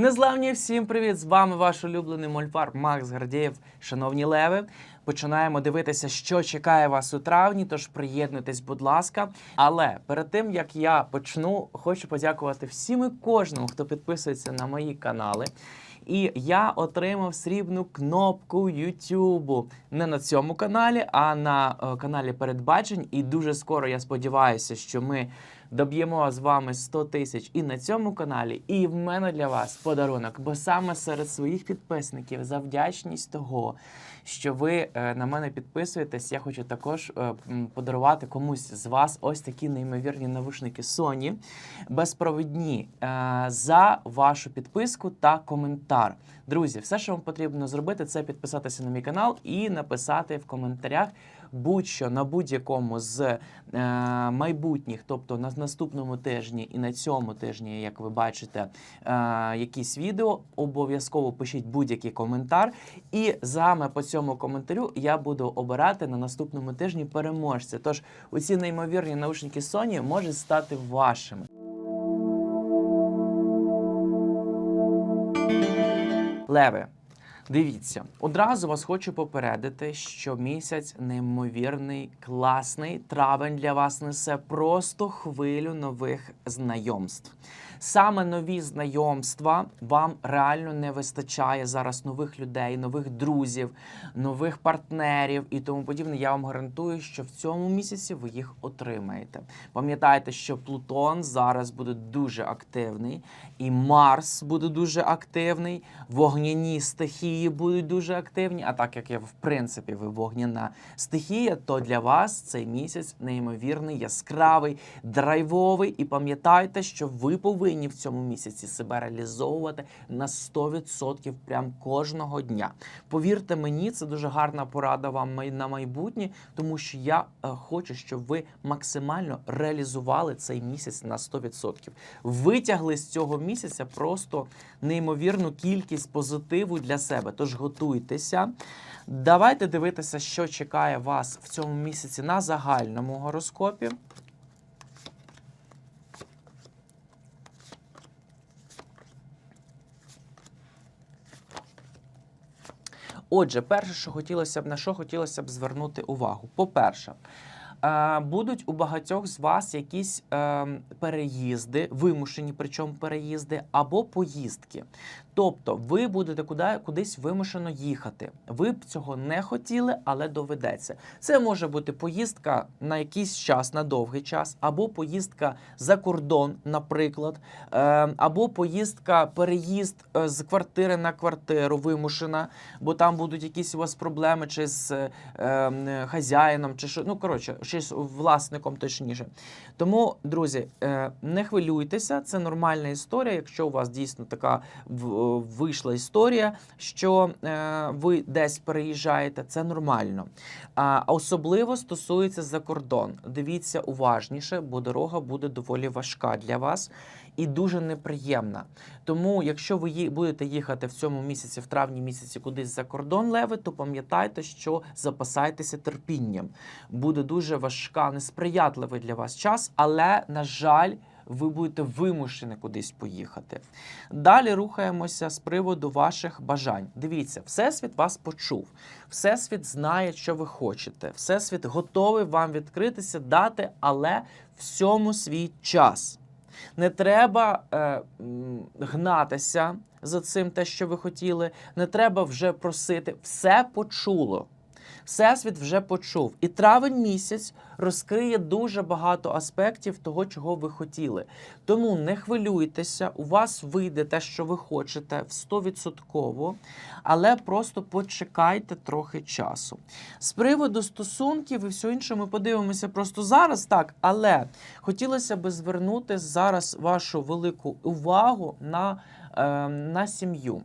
Незламні всім привіт! З вами ваш улюблений мольфар Макс Гардієв. Шановні леви, починаємо дивитися, що чекає вас у травні. Тож приєднуйтесь, будь ласка. Але перед тим як я почну, хочу подякувати всім і кожному, хто підписується на мої канали. І я отримав срібну кнопку Ютубу не на цьому каналі, а на е, каналі передбачень. І дуже скоро я сподіваюся, що ми доб'ємо з вами 100 тисяч і на цьому каналі. І в мене для вас подарунок, бо саме серед своїх підписників за вдячність того, що ви е, на мене підписуєтесь, я хочу також е, подарувати комусь з вас ось такі неймовірні навушники Sony безпровідні е, за вашу підписку та коментар. Друзі, все, що вам потрібно зробити, це підписатися на мій канал і написати в коментарях будь-що на будь-якому з е, майбутніх, тобто на наступному тижні і на цьому тижні, як ви бачите, е, якісь відео, обов'язково пишіть будь-який коментар. І саме по цьому коментарю я буду обирати на наступному тижні переможця. Тож оці неймовірні наушники Sony можуть стати вашими. Леви, дивіться, одразу вас хочу попередити, що місяць неймовірний, класний. Травень для вас несе просто хвилю нових знайомств. Саме нові знайомства вам реально не вистачає зараз нових людей, нових друзів, нових партнерів і тому подібне. Я вам гарантую, що в цьому місяці ви їх отримаєте. Пам'ятайте, що Плутон зараз буде дуже активний, і Марс буде дуже активний, вогняні стихії будуть дуже активні. А так як я в принципі ви вогняна стихія, то для вас цей місяць неймовірний, яскравий, драйвовий. І пам'ятайте, що ви повинні в цьому місяці себе реалізовувати на 100% прям кожного дня. Повірте мені, це дуже гарна порада вам на майбутнє, тому що я е, хочу, щоб ви максимально реалізували цей місяць на 100%. Витягли з цього місяця просто неймовірну кількість позитиву для себе. Тож готуйтеся. Давайте дивитися, що чекає вас в цьому місяці на загальному гороскопі. Отже, перше, що хотілося б на що хотілося б звернути увагу. По-перше, будуть у багатьох з вас якісь е, переїзди, вимушені, причому переїзди, або поїздки. Тобто, ви будете куди, кудись вимушено їхати. Ви б цього не хотіли, але доведеться. Це може бути поїздка на якийсь час, на довгий час, або поїздка за кордон, наприклад, е, або поїздка, переїзд е, з квартири на квартиру вимушена, бо там будуть якісь у вас проблеми чи з е, е, хазяїном, чи що. Ну, коротше, чи з власником, точніше. Тому, друзі, е, не хвилюйтеся, це нормальна історія. Якщо у вас дійсно така вийшла історія, що е, ви десь переїжджаєте, це нормально. А особливо стосується за кордон. Дивіться уважніше, бо дорога буде доволі важка для вас і дуже неприємна. Тому, якщо ви будете їхати в цьому місяці, в травні місяці, кудись за кордон леви, то пам'ятайте, що запасайтеся терпінням. Буде дуже важка, несприятливий для вас час, але на жаль. Ви будете вимушені кудись поїхати. Далі рухаємося з приводу ваших бажань. Дивіться, Всесвіт вас почув. Всесвіт знає, що ви хочете. Всесвіт готовий вам відкритися, дати, але всьому свій час. Не треба е, гнатися за цим, те, що ви хотіли. Не треба вже просити. Все почуло. Всесвіт вже почув. І травень місяць розкриє дуже багато аспектів того, чого ви хотіли. Тому не хвилюйтеся, у вас вийде те, що ви хочете, в 100%, але просто почекайте трохи часу. З приводу стосунків і все інше ми подивимося просто зараз, так, але хотілося би звернути зараз вашу велику увагу на, на сім'ю.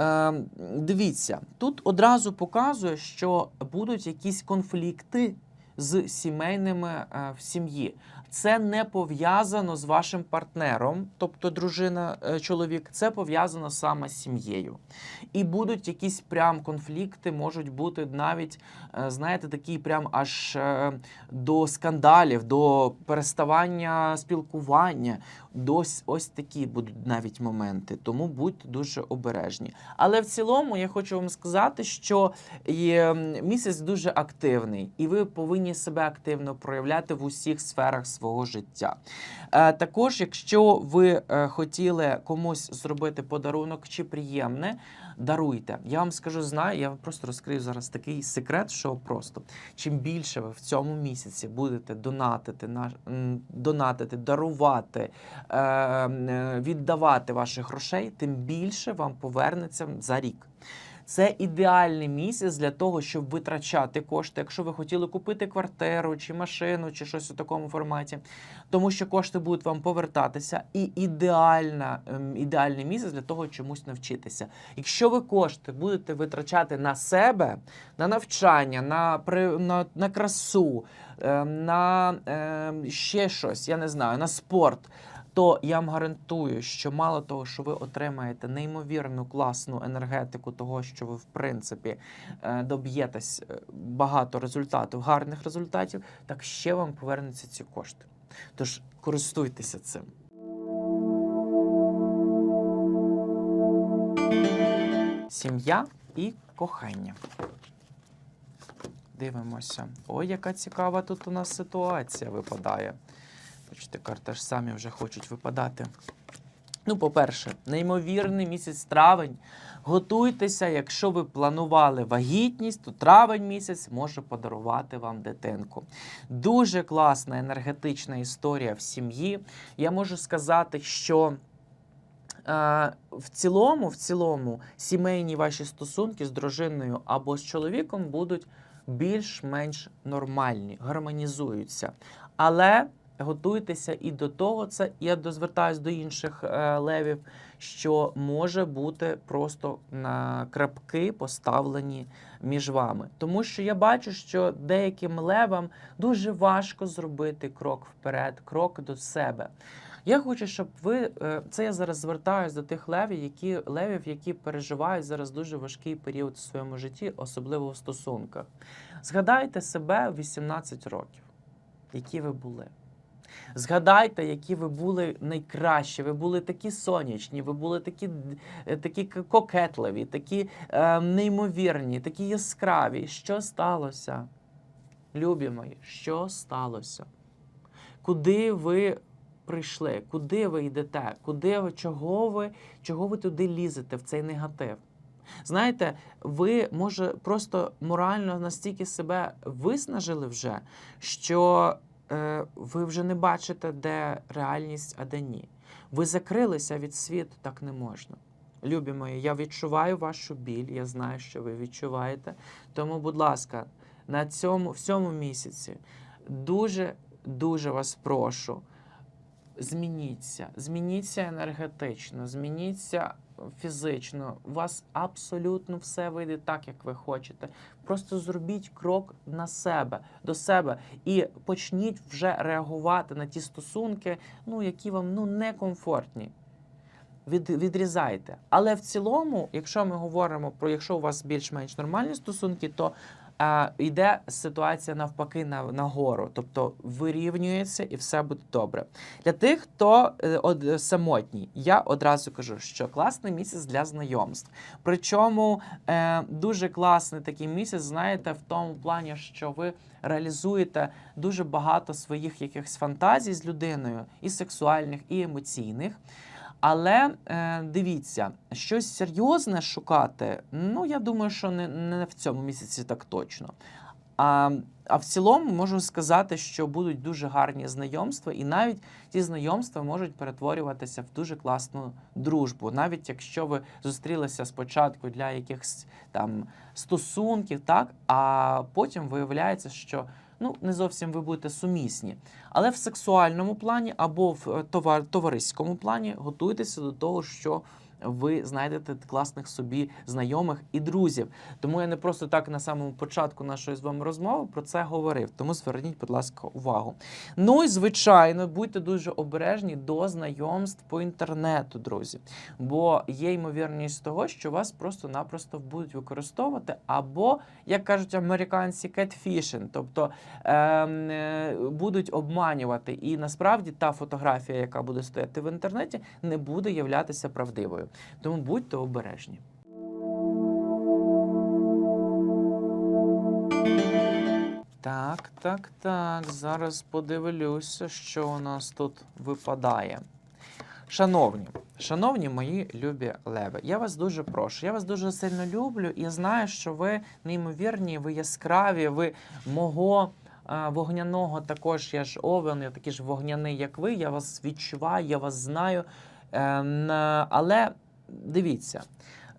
Е, дивіться, тут одразу показує, що будуть якісь конфлікти з сімейними е, в сім'ї. Це не пов'язано з вашим партнером, тобто дружина, е, чоловік, це пов'язано саме з сім'єю. І будуть якісь прям конфлікти, можуть бути навіть, е, знаєте, такі прям аж е, до скандалів, до переставання спілкування. До ось, ось такі будуть навіть моменти. Тому будьте дуже обережні. Але в цілому я хочу вам сказати, що місяць дуже активний, і ви повинні себе активно проявляти в усіх сферах свого життя. Е, також, якщо ви е, хотіли комусь зробити подарунок чи приємне, даруйте. Я вам скажу, знаю, я просто розкрию зараз такий секрет, що просто чим більше ви в цьому місяці будете донатити, на, донатити, дарувати, е, віддавати ваших грошей, тим більше вам повернеться за рік. Це ідеальний місяць для того, щоб витрачати кошти, якщо ви хотіли купити квартиру чи машину, чи щось у такому форматі, тому що кошти будуть вам повертатися, і ідеальна, ем, ідеальний місяць для того чомусь навчитися. Якщо ви кошти будете витрачати на себе, на навчання, на, на, на красу, ем, на ем, ще щось, я не знаю, на спорт. То я вам гарантую, що мало того, що ви отримаєте неймовірну класну енергетику того, що ви в принципі е, доб'єтесь е, багато результатів, гарних результатів, так ще вам повернуться ці кошти. Тож користуйтеся цим. Сім'я і кохання. Дивимося. Ой, яка цікава тут у нас ситуація випадає. Бачите, карти ж самі вже хочуть випадати. Ну, по-перше, неймовірний місяць травень. Готуйтеся, якщо ви планували вагітність, то травень місяць може подарувати вам дитинку. Дуже класна енергетична історія в сім'ї. Я можу сказати, що е, в цілому, в цілому, сімейні ваші стосунки з дружиною або з чоловіком будуть більш-менш нормальні, гармонізуються. Але готуйтеся і до того, це я дозвертаюсь до інших е, левів, що може бути просто на крапки поставлені між вами. Тому що я бачу, що деяким левам дуже важко зробити крок вперед, крок до себе. Я хочу, щоб ви е, це я зараз звертаюсь до тих левів, які левів, які переживають зараз дуже важкий період у своєму житті, особливо в стосунках. Згадайте себе в 18 років, які ви були. Згадайте, які ви були найкращі, ви були такі сонячні, ви були такі, е, такі кокетливі, такі е, неймовірні, такі яскраві. Що сталося? Любі мої, що сталося? Куди ви прийшли? Куди ви йдете? Куди ви, чого ви, чого ви туди лізете в цей негатив? Знаєте, ви може просто морально настільки себе виснажили вже, що ви вже не бачите, де реальність, а де ні. Ви закрилися від світу, так не можна. Любі мої, я відчуваю вашу біль, я знаю, що ви відчуваєте. Тому, будь ласка, на цьому в цьому місяці дуже дуже вас прошу. Змініться, змініться енергетично, змініться фізично. У вас абсолютно все вийде так, як ви хочете. Просто зробіть крок на себе, до себе і почніть вже реагувати на ті стосунки, ну які вам ну некомфортні. Від, відрізайте. Але в цілому, якщо ми говоримо про якщо у вас більш-менш нормальні стосунки, то е, йде ситуація навпаки на, нагору, тобто вирівнюється і все буде добре. Для тих, хто е, од, самотній, я одразу кажу, що класний місяць для знайомств. Причому е, дуже класний такий місяць, знаєте, в тому плані, що ви реалізуєте дуже багато своїх якихось фантазій з людиною, і сексуальних, і емоційних. Але е, дивіться, щось серйозне шукати, ну я думаю, що не, не в цьому місяці так точно. А, а в цілому можу сказати, що будуть дуже гарні знайомства, і навіть ті знайомства можуть перетворюватися в дуже класну дружбу. Навіть якщо ви зустрілися спочатку для якихось там стосунків, так а потім виявляється, що ну не зовсім ви будете сумісні. Але в сексуальному плані або в е, товар, товариському плані готуйтеся до того, що ви знайдете класних собі знайомих і друзів. Тому я не просто так на самому початку нашої з вами розмови про це говорив. Тому зверніть, будь ласка, увагу. Ну і звичайно, будьте дуже обережні до знайомств по інтернету, друзі. Бо є ймовірність того, що вас просто-напросто будуть використовувати, або, як кажуть американці, catfishing, тобто ем, е, будуть обманювати. І насправді та фотографія, яка буде стояти в інтернеті, не буде являтися правдивою. Тому будьте обережні. Так, так, так. Зараз подивлюся, що у нас тут випадає. Шановні, шановні мої любі леви, я вас дуже прошу. Я вас дуже сильно люблю і знаю, що ви неймовірні, ви яскраві, ви мого е, вогняного також. Я ж овен, я такий ж вогняний, як ви. Я вас відчуваю, я вас знаю. Е, але дивіться.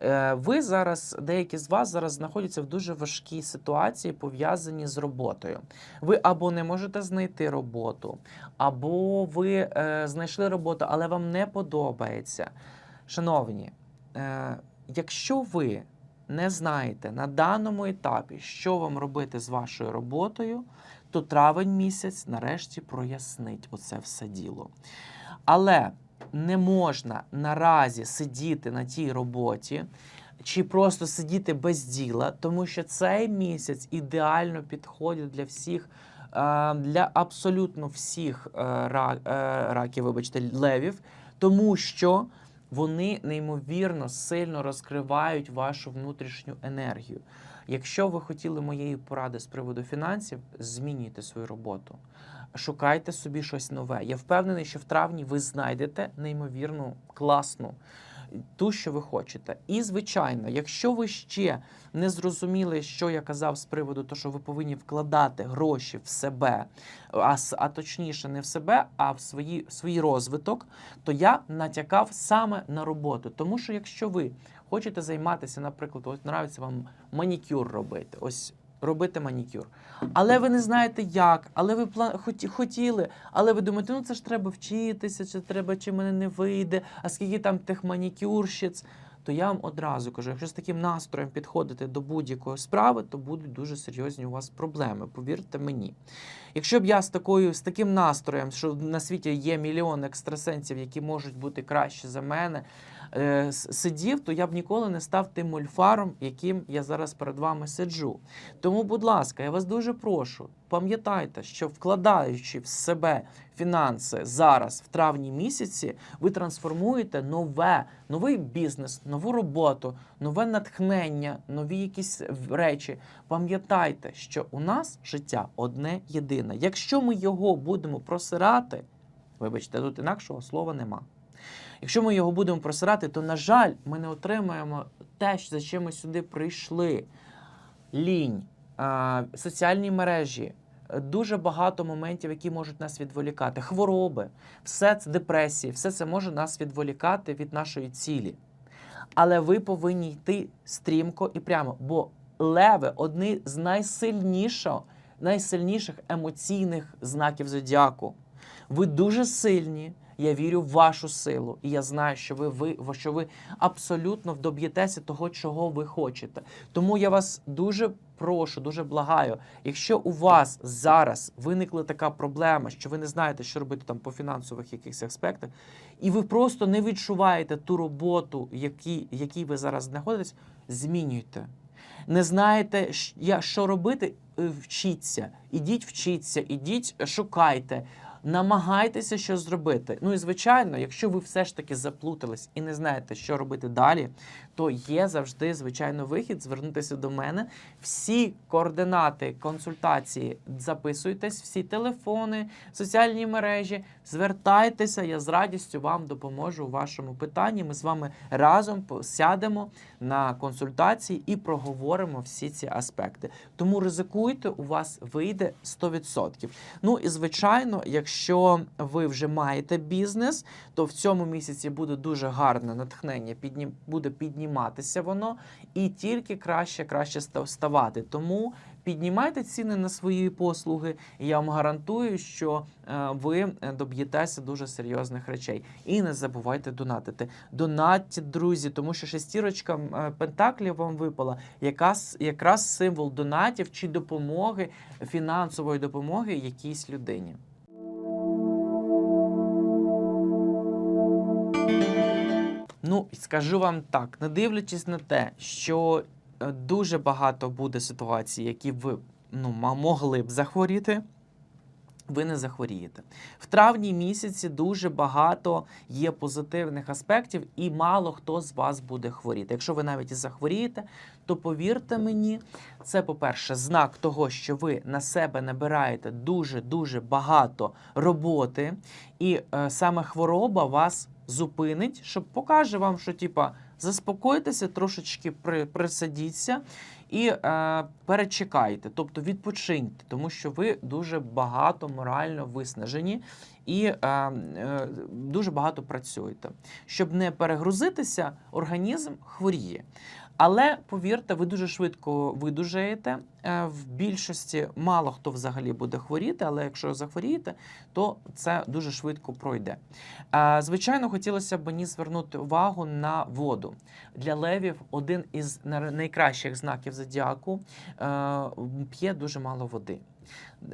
Е, Ви зараз, деякі з вас зараз знаходяться в дуже важкій ситуації, пов'язані з роботою. Ви або не можете знайти роботу, або ви е, знайшли роботу, але вам не подобається. Шановні, е, якщо ви не знаєте на даному етапі, що вам робити з вашою роботою, то травень місяць нарешті прояснить оце все діло. Але не можна наразі сидіти на тій роботі чи просто сидіти без діла, тому що цей місяць ідеально підходить для всіх, е, для абсолютно всіх е, е, раків, вибачте, левів, тому що вони неймовірно сильно розкривають вашу внутрішню енергію. Якщо ви хотіли моєї поради з приводу фінансів, змінюйте свою роботу. Шукайте собі щось нове. Я впевнений, що в травні ви знайдете неймовірну, класну, ту, що ви хочете. І, звичайно, якщо ви ще не зрозуміли, що я казав з приводу того, що ви повинні вкладати гроші в себе, а, а точніше, не в себе, а в свої, свій розвиток, то я натякав саме на роботу. Тому що якщо ви хочете займатися, наприклад, ось нравиться вам манікюр робити, ось робити манікюр. Але ви не знаєте як, але ви хотіли, але ви думаєте, ну це ж треба вчитися, чи треба, чи мене не вийде, а скільки там тих манікюрщиць. То я вам одразу кажу, якщо з таким настроєм підходите до будь-якої справи, то будуть дуже серйозні у вас проблеми. Повірте мені. Якщо б я з такою з таким настроєм, що на світі є мільйон екстрасенсів, які можуть бути кращі за мене, е, сидів, то я б ніколи не став тим мольфаром, яким я зараз перед вами сиджу. Тому, будь ласка, я вас дуже прошу, пам'ятайте, що вкладаючи в себе фінанси зараз, в травні місяці, ви трансформуєте нове, новий бізнес, нову роботу, нове натхнення, нові якісь речі. Пам'ятайте, що у нас життя одне єдине. Якщо ми його будемо просирати, вибачте, тут інакшого слова нема. Якщо ми його будемо просирати, то, на жаль, ми не отримаємо те, за чим ми сюди прийшли. Лінь, соціальні мережі, е, дуже багато моментів, які можуть нас відволікати. Хвороби, все це депресії, все це може нас відволікати від нашої цілі. Але ви повинні йти стрімко і прямо, бо леви одні з найсильніших, найсильніших емоційних знаків зодіаку. Ви дуже сильні. Я вірю в вашу силу, і я знаю, що ви, ви що ви абсолютно доб'єтеся того, чого ви хочете. Тому я вас дуже прошу, дуже благаю. Якщо у вас зараз виникла така проблема, що ви не знаєте, що робити там по фінансових якихось аспектах, і ви просто не відчуваєте ту роботу, якій, якій ви зараз знаходитесь, змінюйте. Не знаєте, що робити, е, вчіться. Ідіть вчіться, ідіть, шукайте. Намагайтеся щось зробити. Ну і звичайно, якщо ви все ж таки заплутались і не знаєте, що робити далі, то є завжди звичайно вихід звернутися до мене. Всі координати консультації записуйтесь, всі телефони, соціальні мережі. Звертайтеся, я з радістю вам допоможу у вашому питанні. Ми з вами разом по- сядемо на консультації і проговоримо всі ці аспекти. Тому ризикуйте, у вас вийде 100%. Ну і звичайно, якщо ви вже маєте бізнес, то в цьому місяці буде дуже гарне натхнення, піднім, буде підніматися воно і тільки краще, краще ставати. Тому піднімайте ціни на свої послуги, і я вам гарантую, що е, ви е, доб'єтеся дуже серйозних речей. І не забувайте донатити. Донатьте, друзі, тому що шестірочка е, пентаклів вам випала, якраз, якраз символ донатів чи допомоги, фінансової допомоги якійсь людині. Ну, скажу вам так, не дивлячись на те, що е, дуже багато буде ситуацій, які ви ну, могли б захворіти. Ви не захворієте. В травні місяці дуже багато є позитивних аспектів, і мало хто з вас буде хворіти. Якщо ви навіть і захворієте, то повірте мені, це, по-перше, знак того, що ви на себе набираєте дуже-дуже багато роботи, і е, саме хвороба вас зупинить, щоб покаже вам, що типа заспокойтеся, трошечки при, присадіться і е, перечекайте, тобто відпочиньте, тому що ви дуже багато морально виснажені і е, е, дуже багато працюєте. Щоб не перегрузитися, організм хворіє. Але повірте, ви дуже швидко видужаєте. Е, В більшості мало хто взагалі буде хворіти, але якщо захворієте, то це дуже швидко пройде. Е, Звичайно, хотілося б мені звернути увагу на воду. Для левів один із найкращих знаків зодіаку е, п'є дуже мало води.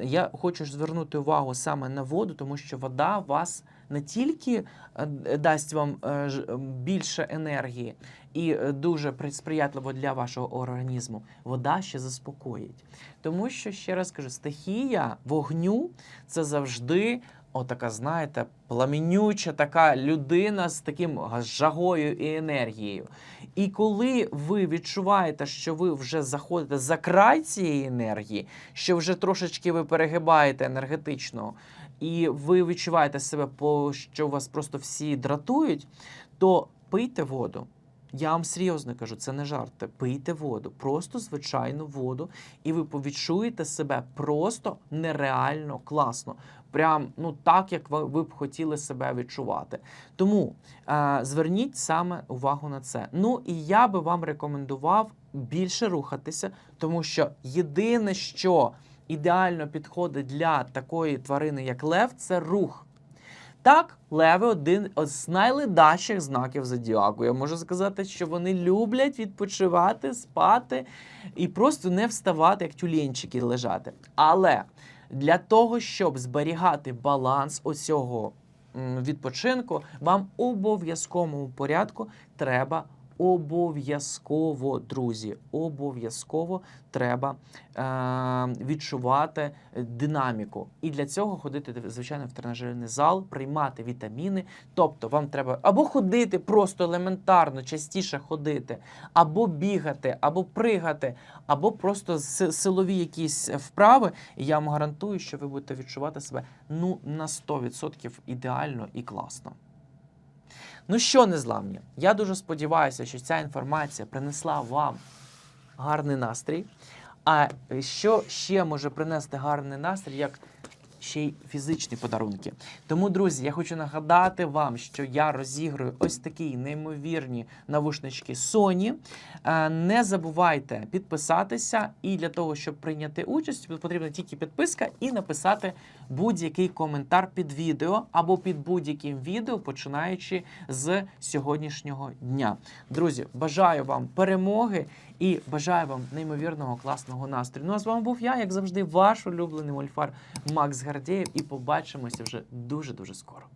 Я хочу звернути увагу саме на воду, тому що вода вас не тільки е, дасть вам е, більше енергії і е, дуже при- сприятливо для вашого організму, вода ще заспокоїть. Тому що, ще раз кажу, стихія вогню це завжди отака, знаєте, пламенюча така людина з таким жагою і енергією. І коли ви відчуваєте, що ви вже заходите за край цієї енергії, що вже трошечки ви перегибаєте енергетично, і ви відчуваєте себе, що вас просто всі дратують, то пийте воду. Я вам серйозно кажу, це не жарти. Пийте воду, просто звичайну воду, і ви відчуєте себе просто нереально класно. Прям ну так, як ви, ви б хотіли себе відчувати. Тому е, зверніть саме увагу на це. Ну і я би вам рекомендував більше рухатися, тому що єдине, що ідеально підходить для такої тварини, як лев, це рух. Так, леви один з найледащих знаків зодіаку. Я можу сказати, що вони люблять відпочивати, спати і просто не вставати, як тюленчики лежати. Але для того, щоб зберігати баланс оцього відпочинку, вам обов'язковому порядку треба обов'язково, друзі, обов'язково треба е, відчувати динаміку. І для цього ходити, звичайно, в тренажерний зал, приймати вітаміни. Тобто вам треба або ходити просто елементарно, частіше ходити, або бігати, або пригати, або просто си- силові якісь вправи. І я вам гарантую, що ви будете відчувати себе ну на 100% ідеально і класно. Ну що, незламні, я дуже сподіваюся, що ця інформація принесла вам гарний настрій. А що ще може принести гарний настрій, як ще й фізичні подарунки? Тому, друзі, я хочу нагадати вам, що я розіграю ось такі неймовірні навушнички Sony. Е, Не забувайте підписатися, і для того, щоб прийняти участь, потрібна тільки підписка і написати будь-який коментар під відео або під будь-яким відео, починаючи з сьогоднішнього дня. Друзі, бажаю вам перемоги і бажаю вам неймовірного класного настрою. Ну а з вами був я, як завжди, ваш улюблений мольфар Макс Гардєєв. І побачимося вже дуже дуже скоро.